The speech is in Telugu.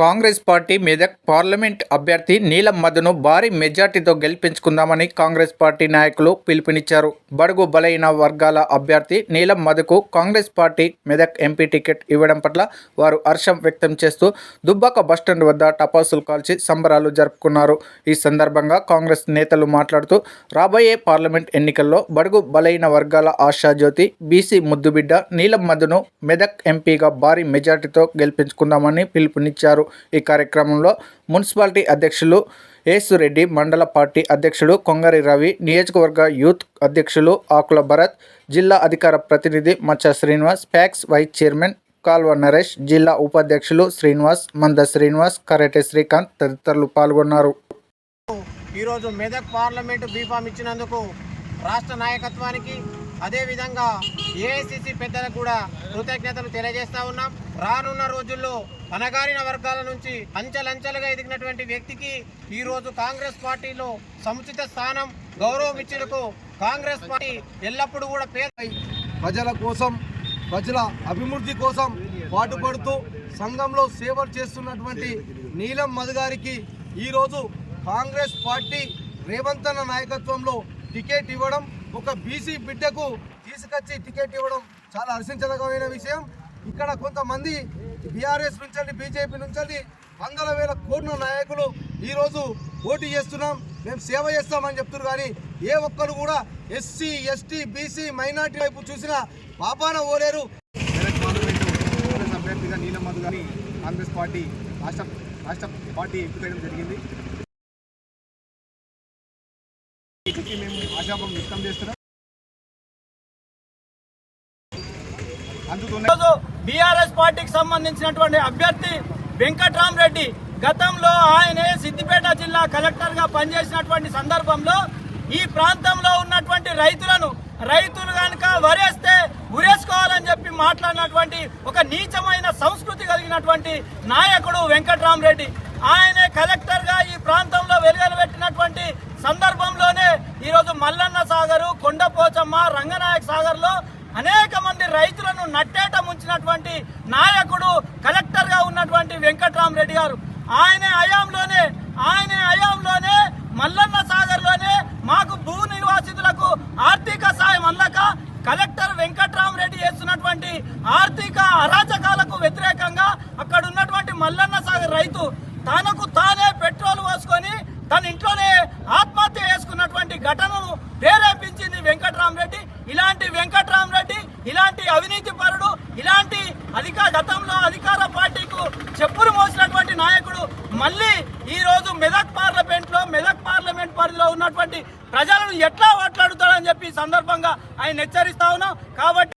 కాంగ్రెస్ పార్టీ మెదక్ పార్లమెంట్ అభ్యర్థి నీలం మధును భారీ మెజార్టీతో గెలిపించుకుందామని కాంగ్రెస్ పార్టీ నాయకులు పిలుపునిచ్చారు. బడుగు బలైన వర్గాల అభ్యర్థి Neelam మధుకు Congress party Medak MP ticket ఇవ్వడం పట్ల వారు హర్షం వ్యక్తం చేస్తూ దుబ్బాక బస్టాండ్ వద్ద టపాసులు కాల్చి సంబరాలు జరుపుకున్నారు. ఈ సందర్భంగా కాంగ్రెస్ నేతలు మాట్లాడుతూ రాబోయే పార్లమెంట్ ఎన్నికల్లో బడుగు బలైన వర్గాల ఆశాజ్యోతి బీసీ ముద్దుబిడ్డ నీలం మధును మెదక్ ఎంపీగా భారీ మెజార్టీతో గెలిపించుకుందామని పిలుపునిచ్చారు. ఈ కార్యక్రమంలో మున్సిపాలిటీ అధ్యక్షులు ఏసురెడ్డి మండల పార్టీ అధ్యక్షుడు కొంగరి రవి నియోజకవర్గ యూత్ అధ్యక్షులు ఆకుల భరత్ జిల్లా అధికార ప్రతినిధి Macha Srinivas PACS vice chairman Kalva Naresh జిల్లా ఉపాధ్యక్షులు శ్రీనివాస్ మంద శ్రీనివాస్ కరెటే శ్రీకాంత్ తదితరులు పాల్గొన్నారు. ఈరోజు మెదక్ పార్లమెంటు బీఫామ్ ఇచ్చినందుకు రాష్ట్ర నాయకత్వానికి అదేవిధంగా ఏఐసిసి పెద్దలకు కూడా కృతజ్ఞతలు తెలియజేస్తా ఉన్నాం. రానున్న రోజుల్లో అణగారిన వర్గాల నుంచి అంచెలంచెలుగా ఎదిగినటువంటి వ్యక్తికి ఈరోజు కాంగ్రెస్ పార్టీలో సముచిత స్థానం గౌరవం ఇచ్చేందుకు కాంగ్రెస్ పార్టీ ఎల్లప్పుడూ కూడా పేద ప్రజల కోసం ప్రజల అభివృద్ధి కోసం పాటుపడుతూ సంఘంలో సేవలు చేస్తున్నటువంటి నీలం మధుగారికి ఈరోజు కాంగ్రెస్ పార్టీ రేవంత్ అన్న నాయకత్వంలో టికెట్ ఇవ్వడం ఒక బీసీ బిడ్డకు తీసుకొచ్చి టికెట్ ఇవ్వడం చాలా హర్షించదగమైన విషయం. ఇక్కడ కొంతమంది బీఆర్ఎస్ నుంచి బీజేపీ నుంచి వందల వేల కోట్ల నాయకులు ఈరోజు పోటీ చేస్తున్నాం. మేము సేవ చేస్తామని చెప్తున్నారు కానీ ఏ ఒక్కరు కూడా ఎస్సీ ఎస్టీ బీసీ మైనార్టీ వైపు చూసినా పాపాన ఓలేరు అభ్యర్థిగా నీలం గారి కాంగ్రెస్ పార్టీ రాష్ట్ర రాష్ట్ర పార్టీ ఎంపిక చేయడం జరిగింది మేము ఆశాభం వ్యక్తం చేస్తున్నాం. అందుతున్న బీఆర్ఎస్ పార్టీకి సంబంధించినటువంటి అభ్యర్థి వెంకట్రామరెడ్డి గతంలో ఆయనే సిద్దిపేట జిల్లా కలెక్టర్గా పనిచేసినటువంటి సందర్భంలో ఈ ప్రాంతంలో ఉన్నటువంటి రైతులను రైతులు కనుక వరేస్తే ఉరేసుకోవాలని చెప్పి మాట్లాడినటువంటి ఒక నీచమైన సంస్కృతి కలిగినటువంటి నాయకుడు వెంకట్రామరెడ్డి. ఆయనే కలెక్టర్గా ఈ ప్రాంతంలో వెలుగలు సందర్భంలోనే ఈరోజు మల్లన్న సాగరు కొండపోచమ్మ రంగనాయక సాగర్లో అనేక మంది రైతులను నట్టేట ముంచినటువంటి నాయకుడు కలెక్టర్గా ఉన్నటువంటి వెంకట్రామరెడ్డి గారు. ఆయన హయాంలోనే ఆయన హయాంలోనే మల్లన్న సాగర్లోనే మాకు భూ నిర్వాసితులకు ఆర్థిక సాయం అందక కలెక్టర్ వెంకట్రామరెడ్డి చేస్తున్నటువంటి ఆర్థిక అరాచకాలకు వ్యతిరేకంగా అక్కడ ఉన్నటువంటి మల్లన్న సాగర్ రైతు తనకు తానే పెట్రోల్ పోసుకొని తన ఇంట్లోనే ఆత్మహత్య చేసుకున్నటువంటి ఘటనను ప్రేరేపించింది వెంకట గతంలో అధికార పార్టీకు చెప్పులు మోసినటువంటి నాయకుడు మళ్ళీ ఈ రోజు మెదక్ పార్లమెంట్లో మెదక్ పార్లమెంట్ పరిధిలో ఉన్నటువంటి ప్రజలను ఎట్లా ఓట్లాడుతాడని చెప్పి సందర్భంగా ఆయన హెచ్చరిస్తా ఉన్నాం. కాబట్టి